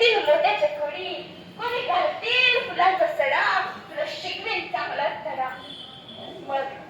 येतील लोट्याच्या खोडी कोणी घालतील फुलांचा सडा. तुला शिकवेल चांगला धडा. मग